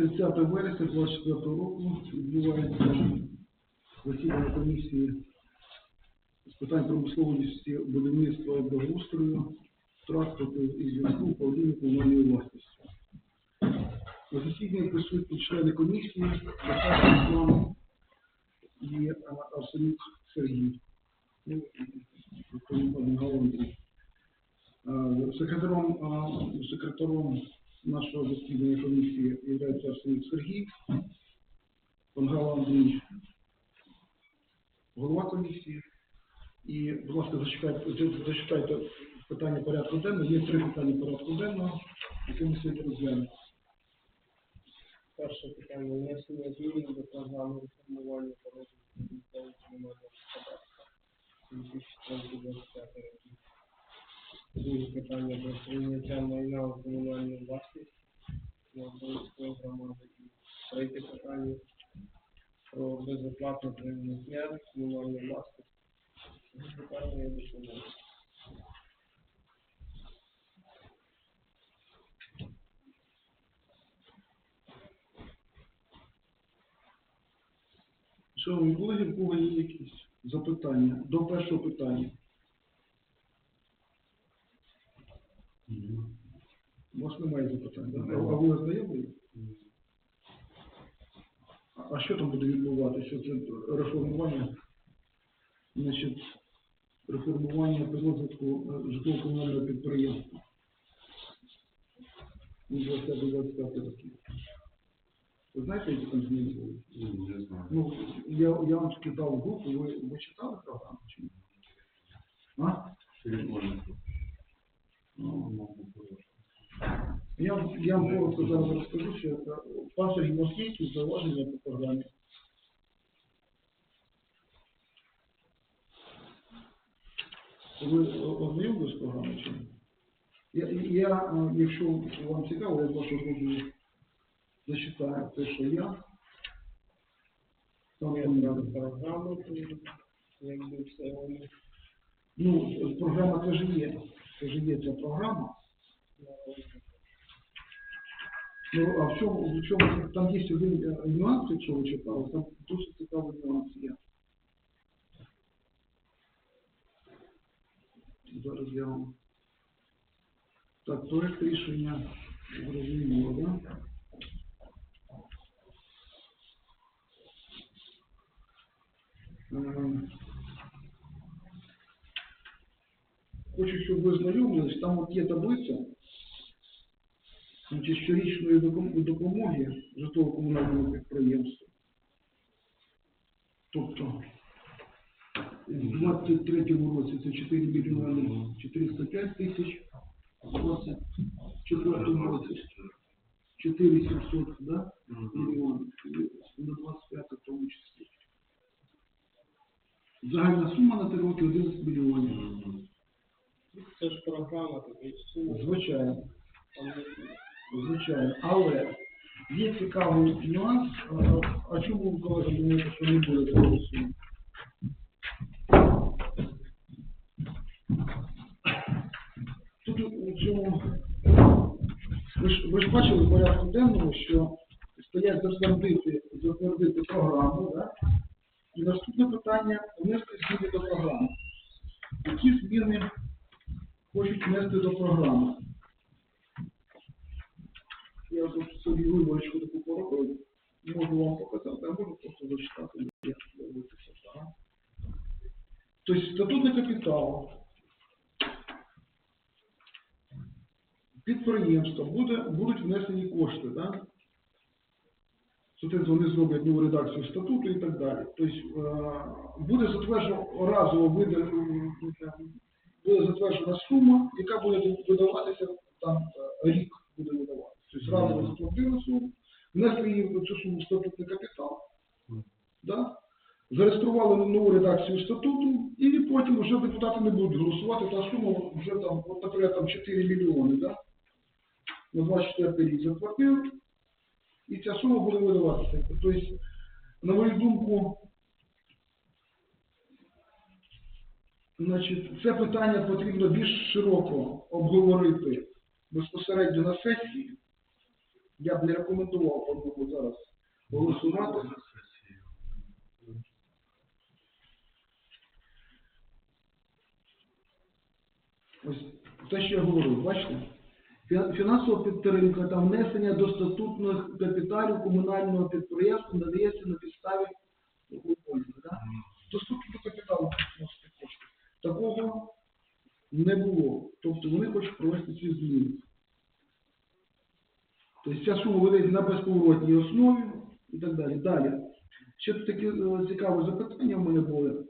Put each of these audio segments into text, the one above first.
30 вересня 24 року відбувається засідання комісії з питань промисловості, будівництва і благоустрою, транспорту і зв'язку управління комунальної власності. На засіданні присутні члени комісії, Касак Руслан і Арсенюк Сергій. Ну. Е, Секретаром, е, секретаром нашого засідання комісії є Арсенюк Сергій, Пангало Андрій, голова комісії. І, будь ласка, зачекайте, зачекайте питання порядку денного. Є три питання порядку денного, які ми сьогодні розглянемо. Перше питання внесення змін до програми реформування та розвитку місцевого комунального господарства 2025 роки. Друге питання про прийняття майна у комунальну власність Новоборської громади. Третє питання про безоплатне прийняття комунальної власності. Питання я допомогу. Шановні колеги, в кого є якісь запитання до першого питання? У немає а ви ознайомлені? А- А що там буде відбуватися? Це реформування, значить, реформування по розвитку е, житлово-комунального підприємства. Ну, 20-25 років. Ви знаєте, які там зміни були? Не знаю. Ну, я, я вам скидав групу, ви, ви читали програму чи ні? А? Телефон. Ну, я, вам- я вам коротко зараз розкажу, що пан у вас є якісь зауваження по програмі? Ви ознайомились з програмою чи ні? Я, я, е, якщо вам цікаво, я з вашого дозволу зачитаю те, що я. Там Я програму, якби все воно Ну, програма це ж є. Це ж є ця програма. на розвиток. Ну, а в чому, в чому там є один е, нюанс, якщо ви читали, там досить цікавий нюанс є. Зараз я вам. Так, проект рішення зрозуміло, да? Ем, Хочу, щоб ви знайомились, там от є таблиця, значить, Щорічної допомоги житлово-комунальному підприємству. Тобто, в 23-му році це 4 мільйони 405 тисяч, в 24-му році 4700, да, мільйони, і на 25 в тому числі. Загальна сума на 3 роки 11 мільйонів. Це ж програма, сума. Звичайно. Звичайно, але є цікавий нюанс. А, а чому ви, колега, думаєте, що не буде такого? Тут у цьому ви ж, ви ж бачили в порядку денному, що стоять затвердити, затвердити програму, да? і наступне питання внести зміни до програми. Які зміни хочуть внести до програми? Я тут собі виборочку таку поробив, можу вам показати, а можу просто зачитати, як дивитися. так. Тобто статутний капітал підприємства буде, будуть внесені кошти, так? Соответственно, вони зроблять нову редакцію статуту і так далі. Тобто е, буде затверджено разово буде, затверджена сума, яка буде видаватися там е, рік буде видаватися. Тобто разово заплатили суму, внесли її в цю суму статутний капітал, да? зареєстрували нову редакцію статуту, і потім вже депутати не будуть голосувати, та сума вже там, от, наприклад, там 4 мільйони, да? на 24 рік заплатив, і ця сума буде видаватися. Тобто, на мою думку, значить, це питання потрібно більш широко обговорити безпосередньо на сесії, я б не рекомендував по-моєму зараз голосувати. Ось те, що я говорив, бачите? Фінансова підтримка та внесення до статутних капіталів комунального підприємства надається на підставі угоди, да? До капіталу кошти. Такого не було. Тобто вони хочуть провести ці зміни. Тобто ця сума видається на безповоротній основі і так далі. Далі. Ще тут таке е, цікаве запитання в мене були.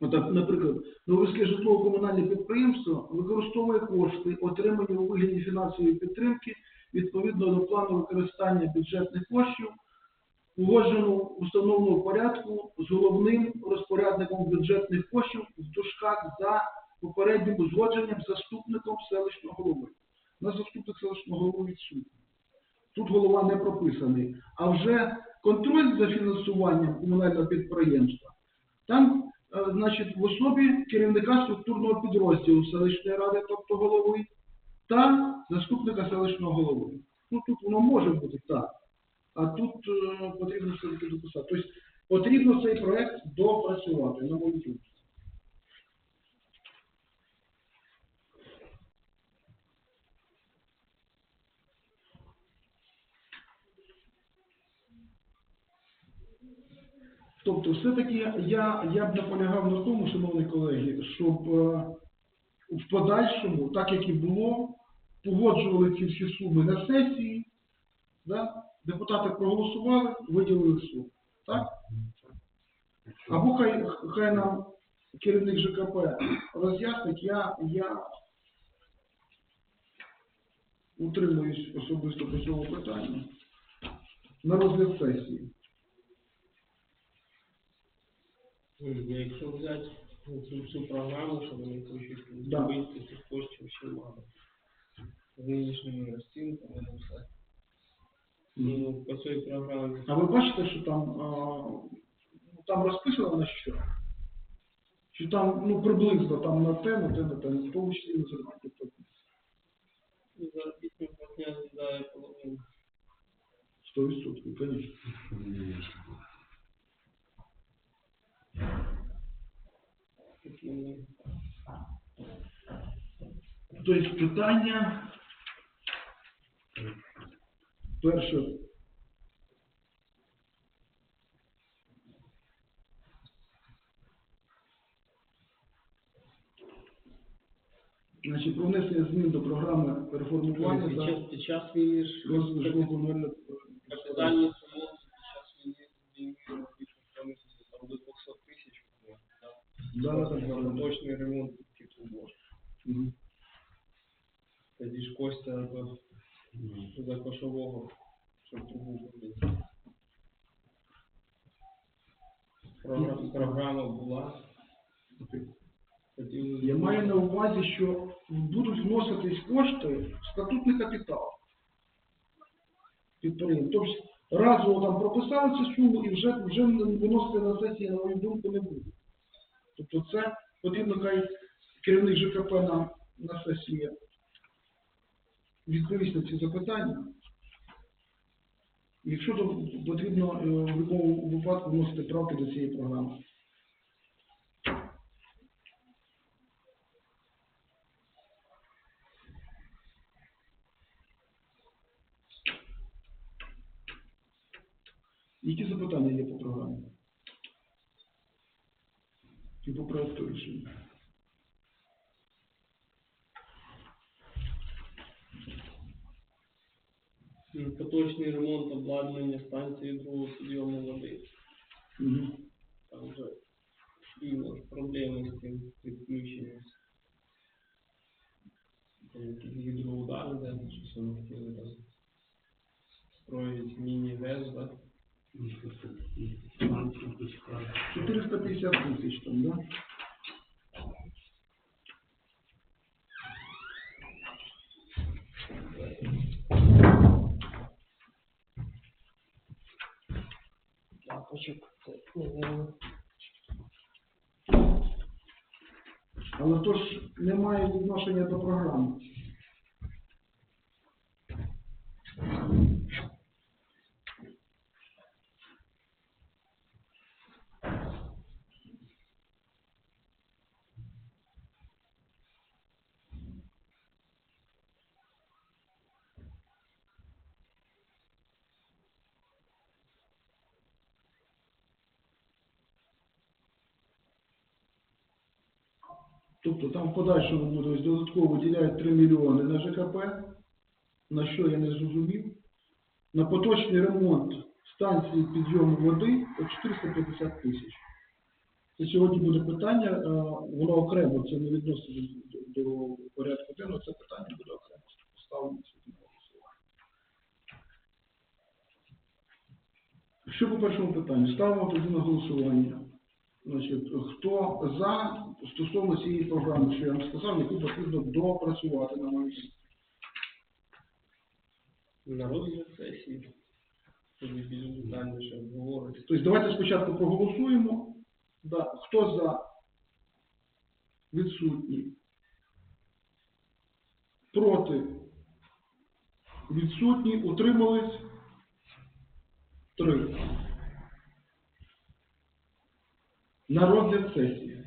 Отак, наприклад, Новицьке житлово-комунальне підприємство використовує кошти, отримані у вигляді фінансової підтримки відповідно до плану використання бюджетних коштів, угоджену в установленому порядку з головним розпорядником бюджетних коштів в дужках за попереднім узгодженням заступником селищного голови. У нас заступник селищного голови відсутній. Тут голова не прописаний. А вже контроль за фінансуванням комунального підприємства там, е, значить, в особі керівника структурного підрозділу селищної ради, тобто голови, та заступника селищного голови. Ну тут воно може бути так, а тут е, потрібно все-таки дописати. Тобто потрібно цей проект допрацювати, на мою думку. Тобто, все-таки я, я б наполягав на тому, шановні колеги, щоб е, в подальшому, так як і було, погоджували ці всі суми на сесії, да? депутати проголосували, виділили суму. Так? Або хай, хай нам керівник ЖКП роз'яснить, я, я утримуюсь особисто по цьому питанню на розгляд сесії. Ні, Якщо взяти цю всю програму, що вони хочуть Да. вийти цих коштів ще мало. З нинішніми розцінками на все. Ну, по цій програмі А ви бачите, що там, а, ну, там розписано на що? Чи там, ну, приблизно там на те, на те, на те, в тому числі на зарплату платні. ну, заробітна платня з'їдає половину. 100%, звісно. Ну, Тобто питання перше. Значить, про внесення змін до програми реформування Під та час, під час війни розвитку житлово-комунального Да, да, да, да. Точний ремонт може. Мгм. Тоді ж Костя до, до кошового, щоб трубу побити. Програма, була. Я маю на увазі, що будуть вноситись кошти в статутний капітал підприємств. Тобто разово там прописали цю суму і вже, вже виносити на сесії, на мою думку, не буде. Тобто це потрібно хай керівник ЖКП на, на сесії відповість на ці запитання. Якщо то потрібно е, в будь-якому випадку вносити правки до цієї програми. Які запитання є по програмі? І по рішення? поточний ремонт обладнання станції другого підйому води. Угу. Там вже і проблеми з тим підключенням. Якісь гідроудари, де щось вони хотіли там строїть міні-ГЕС, да? 450 тисяч там, да? Лапочок. Не знаю. Але то ж немає відношення до програми. Тобто там в подальшому буде додатково виділяють 3 мільйони на ЖКП, на що я не зрозумів. На поточний ремонт станції підйому води по 450 тисяч. Це сьогодні буде питання, е, воно окремо, це не відноситься до, порядку денного, це питання буде окремо поставлено сьогодні голосування. Що по першому питанню? Ставимо тоді на голосування. Значить, хто за стосовно цієї програми, що я вам сказав, яку потрібно допрацювати на моїй На розгляд сесії. Тобто давайте спочатку проголосуємо. Да. Хто за? Відсутні. Проти? Відсутні. Утримались? Три. На розгляд сесії.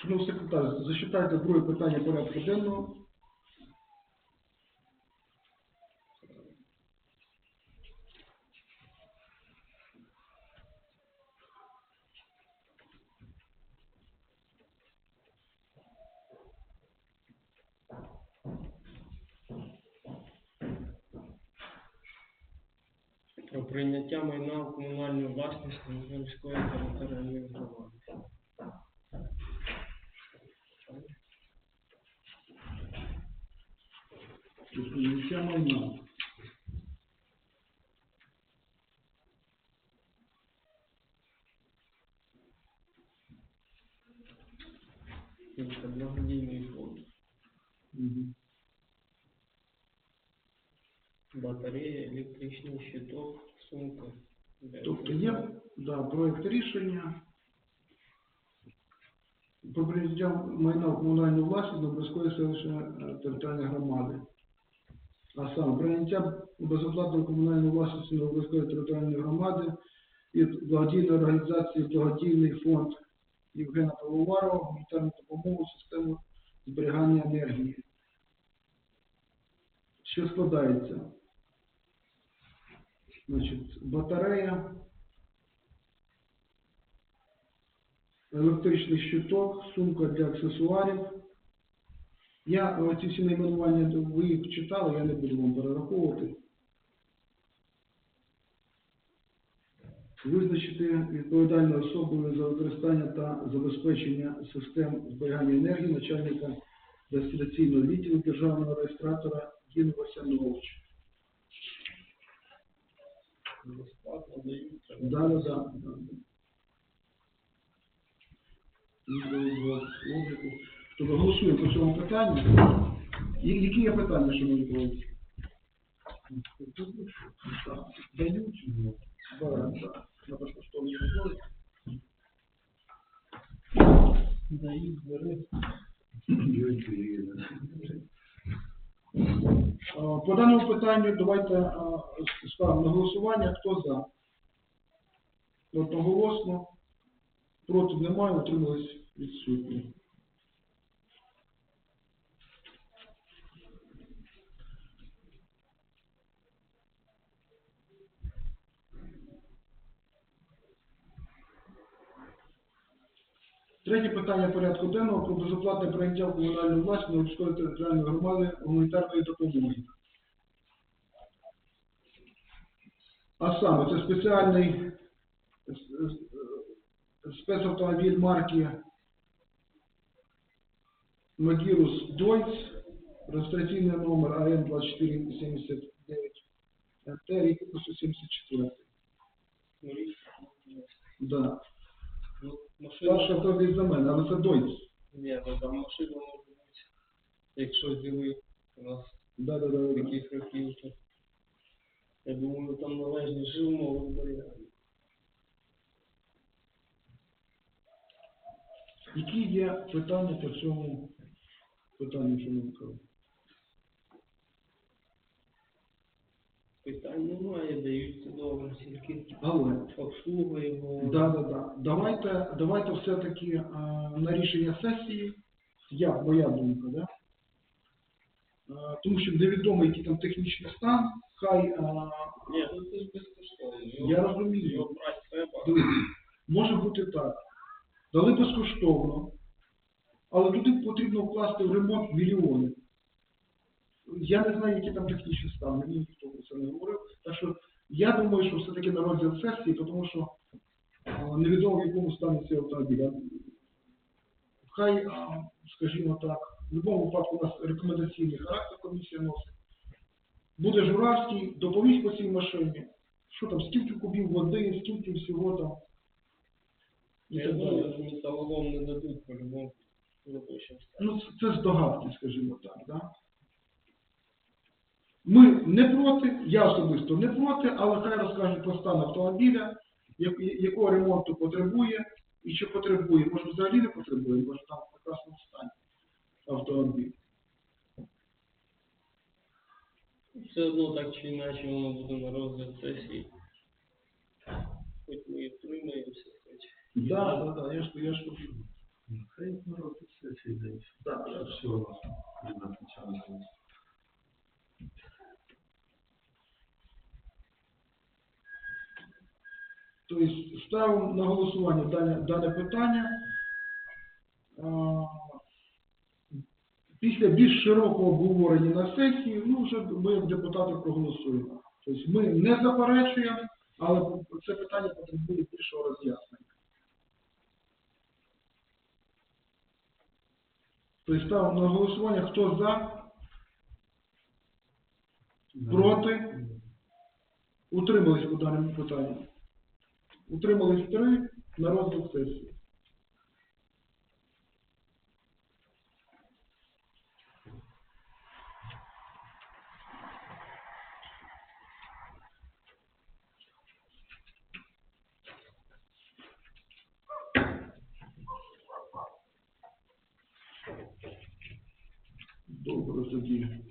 Шановний секретар, зачитайте друге питання порядку денного. Про прийняття майна в комунальну власність Міської територіальної громади. Прийняття майна. Це благодійний фонд. Мгм. Батарея, електричний щиток, сумка. Тобто є да, проект рішення про прийняття майна в комунальну власність Добровської селищної е, територіальної громади. А саме прийняття безоплатної комунальної власності Добровської територіальної громади від благодійної організації Благодійний фонд Євгена Пивоварова гуманітарну допомогу систему зберігання енергії. Що складається? Значить, батарея, електричний щиток, сумка для аксесуарів. Я е, ці всі найменування, ви їх читали, я не буду вам перераховувати. Визначити відповідальною особою за використання та забезпечення систем зберігання енергії начальника дестиляційного відділу державного реєстратора Діну Васяновича. Безплатно дають. треба. Да, да, да. да. Відео обліку. Тобто голосуємо по цьому питанню. Які є питання, шановні колеги? Так, Дають? На безкоштовні. По даному питанню давайте ставимо на голосування. Хто за? Одноголосно. Проти немає, утримались відсутні. Третє питання порядку денного про безоплатне прийняття в комунальну власність Луцької територіальної громади гуманітарної допомоги. А саме, це спеціальний е, е, спецавтомобіль марки Магірус Дойц, реєстраційний номер АН 2479, НТ, рік випуску 74. Ну, Да. Ну, машина, Старший автомобіль за мене, але це Дойц. ні, ну там машина може бути, якщо зіли у нас Да, да, да, таких років, я думаю, там належні жив зберігання. Які є питання по цьому питанню, що ми кажемо? Питань немає, даються добре, тільки Але обслуга. Да, да, да. Давайте, давайте все-таки е, на рішення сесії, я, моя думка, да? Е, тому що невідомо, який там технічний стан, хай, е, Ні, ну це ж безкоштовно. Я розумію, його брати треба. Може бути так. Дали безкоштовно, але туди потрібно вкласти в ремонт мільйони. Я не знаю, який там технічний стан, мені ніхто про це не говорив. Так що я думаю, що все-таки на розгляд сесії, тому що е, невідомо в якому стані цей автомобіль. Хай, е, скажімо так, в будь-якому випадку у нас рекомендаційний характер комісія носить. Буде Журавський, доповість по цій машині, що там, скільки кубів води, скільки всього там. І Я так думаю, далі. що металолом не дадуть по-любому. Ну, це, це здогадки, скажімо так, да? Ми не проти, я особисто не проти, але хай розкажуть про стан автомобіля, як- якого ремонту потребує, і чи потребує, може взагалі не потребує, може там в прекрасному стані автомобіль. Все одно так чи інакше воно буде на розгляд сесії. Хоч ми і втримаємося, хоч. Да, да, да, я ж, я ж кажу. Хай народ сесії дають. Так, Що все у нас Тобто ставимо на голосування дане, дане питання. Після більш широкого обговорення на сесії, ну вже ми депутати проголосуємо. Тобто ми не заперечуємо, але це питання потребує більшого роз'яснення. Тобто ставимо на голосування, хто за, проти, утримались по даному питанню. Утримались три на розгляд сесії. Добре тоді.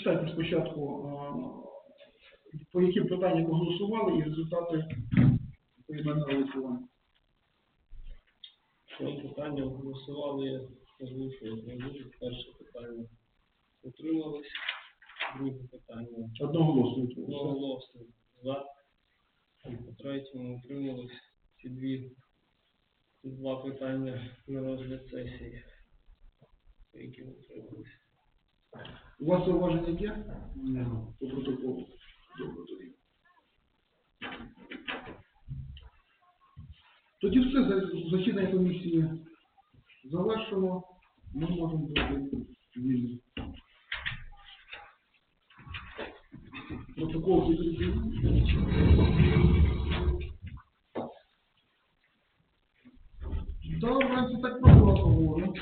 Зачитайте спочатку, по яким питанням ми голосували і результати поіменного голосування. Цьому питанням голосували, я озвучую, озвучую. Перше питання утримались, друге питання Одноголосно. одноголосно за. І по третьому утримались ці дві ці два питання на розгляд сесії, по яким утримались. У вас зауваження є Ні. по протоколу? Добре тоді. Тоді все, за- засідання комісії завершено. Ми можемо бути вільні. Протокол. Да, вранці так просто поговоримо.